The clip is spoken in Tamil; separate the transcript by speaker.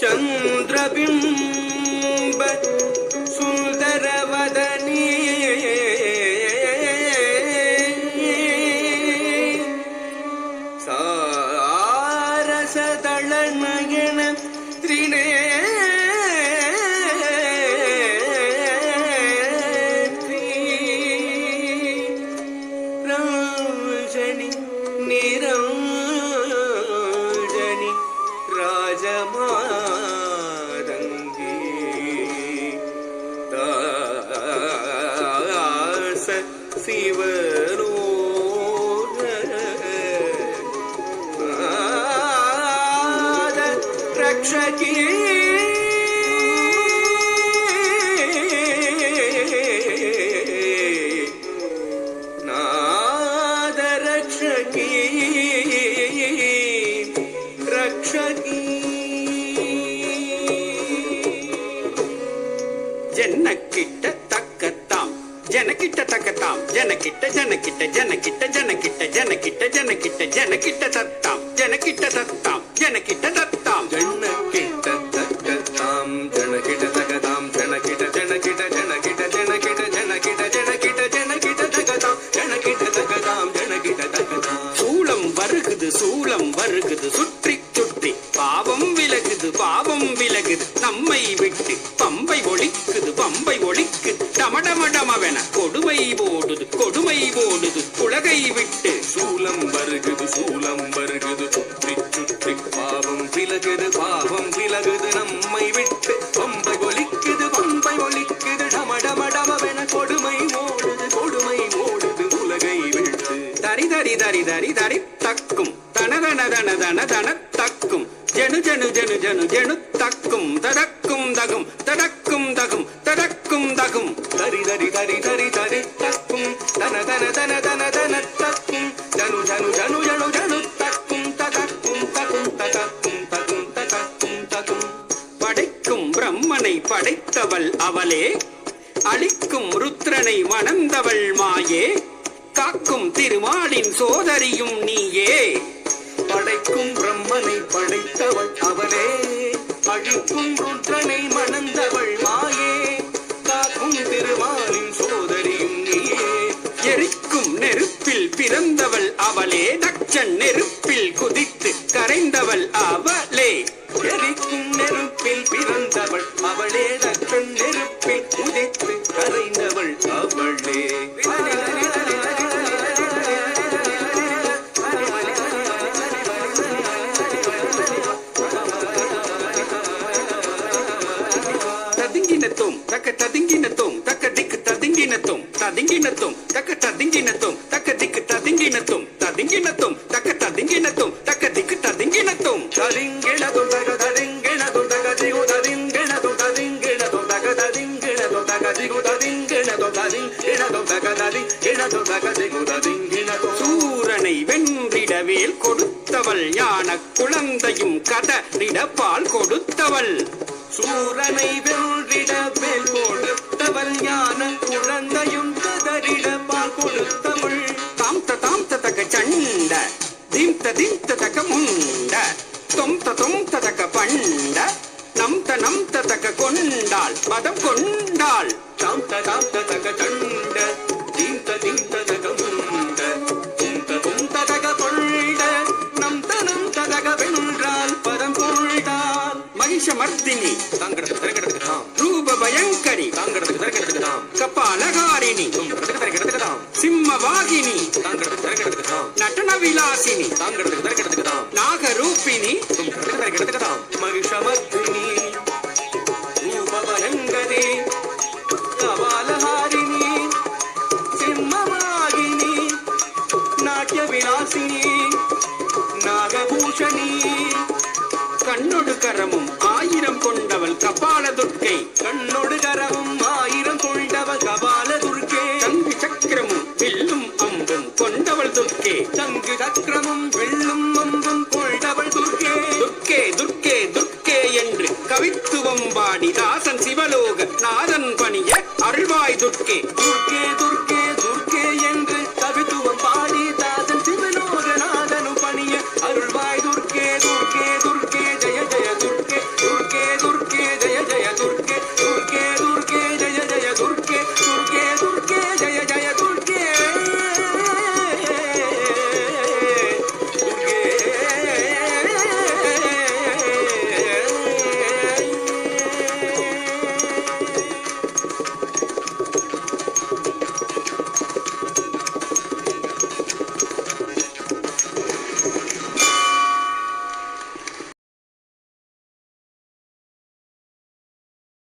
Speaker 1: ಚಂದ್ರಬಿಂಬ பெற்றகே நாதரட்சகே ரட்சகே ஜன்னக்கிட்ட தக்கத்தாம் ஜனக்கிட்ட தக்கத்தாம் ஜனக்கிட்ட ஜனக்கிட்ட ஜனக்கிட்ட ஜனக்கிட்ட ஜனக்கிட்ட ஜனக்கிட்ட ஜனக்கிட்ட ஜனக்கிட்ட தத்தாம் ஜனக்கிட்ட தத்தாம்
Speaker 2: ஜனக்கிட்ட
Speaker 1: தத்தாம். வருகுது சூளம் வருகுது சுற்றி சுற்றி. பாவம் விலகுது பாவம் விலகுது. நம்மை விட்டு பம்பை ஒழிக்குது பம்பை ஒழிக்கு டமடமடமவென கொடுமை ஓடுது கொடுமை ஓடுது உலகை விட்டு
Speaker 2: சூலம் வருகுது சூலம் வருகுது. சுற்றி சுற்றி பாவம் விலகுது பாவம் விலகுது. நம்மை விட்டு
Speaker 1: தன தன தக்கும். ஜனு ஜனு ஜனு ஜனு ஜனு தக்கும். தடக்கும் தகும். தடக்கும் தகும். தடக்கும் தகும்.
Speaker 2: தரி தரி தரி தரி தரி தக்கும். தன தன தன தன தன தக்கும். ஜனு ஜனு ஜனு ஜனு ஜனு தக்கும். ததக்கும் தகும் ததக்கும் தகும் ததக்கும் தகும்.
Speaker 1: படைக்கும் பிரம்மனை படைத்தவள் அவளே. அழிக்கும் ருத்ரனை மணந்தவள் மாயே. காக்கும் திருமாலின் சோதரியும் நீயே.
Speaker 2: படைக்கும் பிரம்மனை படைத்தவள் அவளே. அழிக்கும் ருத்ரனை மணந்தவள் மாயே. காக்கும் திருமாலின் சோதரியும் நீயே.
Speaker 1: எரிக்கும் நெருப்பில் பிறந்தவள் அவளே. தச்சன் நெருப்பில் குதித்து கரைந்தவள் அவளே ததுங்கினத்தும் தக்க ததுங்கினத்தும் தக்க திக்கு ததுங்கினத்தும் ததுங்கினத்தும் தக்க ததுங்கினத்தும் தக்க திக்கு ததுங்கினத்தும் ததுங்கினத்தும் தக்க ததுங்கினத்தும் தக்க திக்கு ததுங்கினத்தும்.
Speaker 2: தரிங்கிணது தக தரிங்கிணது தக திகு தரிங்கிணது தரிங்கிணது தக தரிங்கிணது தக திகு தரிங்கிணது தரிங்கிணது தக தரிங்கிணது தக திகு தரிங்கிணது
Speaker 1: சூரனை வென்றிடவேல் கொடுத்தவள் ஞான குழந்தையும் கதறிட பால் கொடுத்தவள்.
Speaker 2: சூரனை வென்றிட மேல் கொடுத்தவள் ஞான குழந்தையும் கதறிட பால் கொடுத்தவள்.
Speaker 1: தாம்த தாம்த தக சண்ட தீம்த தீம்த தக முண்ட தொம்த தொம்த தக பண்ட நம்த நம்த தக கொண்டாள் மதம் கொண்டாள்.
Speaker 2: தாம்த தாம்த தக சண்ட
Speaker 1: சிம்மவாகினி
Speaker 2: தாங்கிறதுக்கு திறக்கிறதுக்கு
Speaker 1: நடன விலாசினி
Speaker 2: தாங்கிறதுக்கு திறக்கிறதுக்கு தாம்
Speaker 1: நாகரூபிணி
Speaker 2: மகிஷமர்த்தினி கபாலஹாரிணி சிம்மவாகினி நாட்டிய விலாசினி நாகபூஷணி.
Speaker 1: கண்ணொடு கரமும் ஆயிரம் கொண்டவள் கபால துர்க்கை
Speaker 2: கண்ணொடு
Speaker 1: துர்க்கே.
Speaker 2: சங்கு சக்கரமும் வெள்ளும் அம்பும் கொண்டவள் துர்க்கே.
Speaker 1: துர்க்கே துர்க்கே துர்க்கே என்று கவித்துவம் பாடி தாசன் சிவலோக நாதன் பணிய அருள்வாய் துர்க்கே.
Speaker 2: துர்க்கே துர்க்கே